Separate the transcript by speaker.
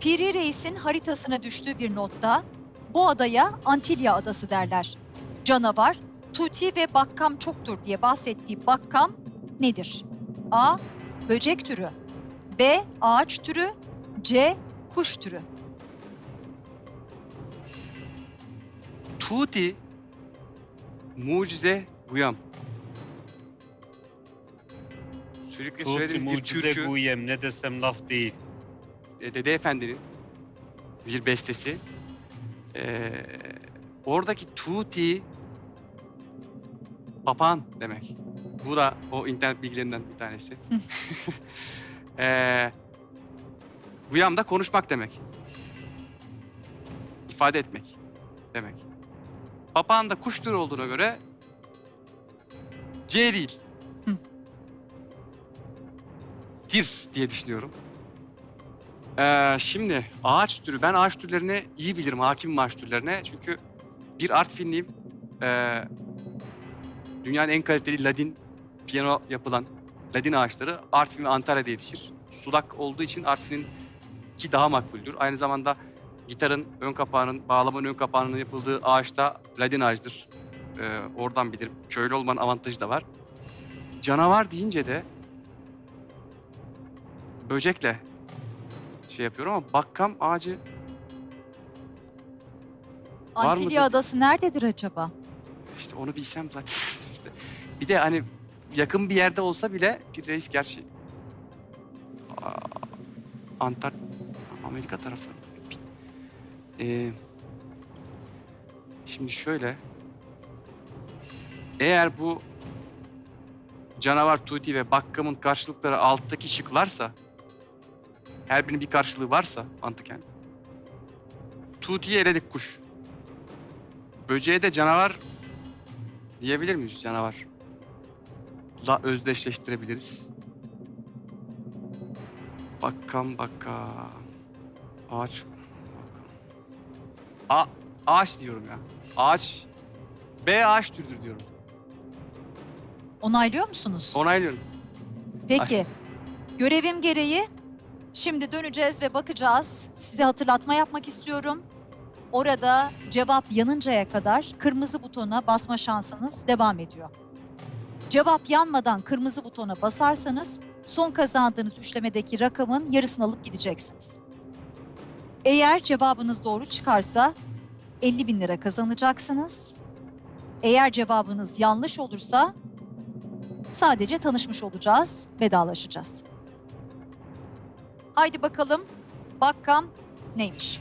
Speaker 1: Piri Reis'in haritasına düştüğü bir notta bu adaya Antilya Adası derler. Canavar, Tuti ve Bakkam çoktur diye bahsettiği Bakkam nedir? A. Böcek türü B. Ağaç türü C. Kuş türü
Speaker 2: Tuti mucize Guyam. Sürekli söylediğimiz bir
Speaker 3: mucize
Speaker 2: türkü
Speaker 3: guyem ne desem laf değil.
Speaker 2: E, Dede Efendi'nin bir bestesi. Ee, oradaki Tuti papağan demek. Bu da o internet bilgilerinden bir tanesi. ee, Guyam da konuşmak demek. İfade etmek demek. Papağan da kuş türü olduğuna göre C değil.
Speaker 1: Hı.
Speaker 2: Dir diye düşünüyorum. Ee, şimdi ağaç türü, ben ağaç türlerini iyi bilirim, hakimim ağaç türlerine. Çünkü bir Artvinliyim. Ee, dünyanın en kaliteli ladin piyano yapılan ladin ağaçları Artvin ve Antalya'da yetişir. Sulak olduğu için Artvin'in ki daha makbuldür. Aynı zamanda gitarın ön kapağının, bağlamanın ön kapağının yapıldığı ağaçta ladin ağacıdır. Ee, oradan bilirim. Köylü olmanın avantajı da var. Canavar deyince de böcekle şey yapıyorum ama bakkam ağacı Var
Speaker 1: Antilya? Adası nerededir acaba?
Speaker 2: işte onu bilsem zaten. işte. Bir de hani yakın bir yerde olsa bile bir reis gerçi Aa, Antar Amerika tarafı. Ee, şimdi şöyle eğer bu canavar Tuti ve Bakkam'ın karşılıkları alttaki şıklarsa her birinin bir karşılığı varsa mantıken Tuti'yi eledik kuş. Böceğe de canavar diyebilir miyiz canavar? La özdeşleştirebiliriz. Bakkam bakkam. Ağaç. A ağaç diyorum ya. Ağaç. B ağaç türüdür diyorum.
Speaker 1: Onaylıyor musunuz?
Speaker 2: Onaylıyorum.
Speaker 1: Peki. Görevim gereği şimdi döneceğiz ve bakacağız. Size hatırlatma yapmak istiyorum. Orada cevap yanıncaya kadar kırmızı butona basma şansınız devam ediyor. Cevap yanmadan kırmızı butona basarsanız son kazandığınız üçlemedeki rakamın yarısını alıp gideceksiniz. Eğer cevabınız doğru çıkarsa 50 bin lira kazanacaksınız. Eğer cevabınız yanlış olursa Sadece tanışmış olacağız, vedalaşacağız. Haydi bakalım Bakkam neymiş?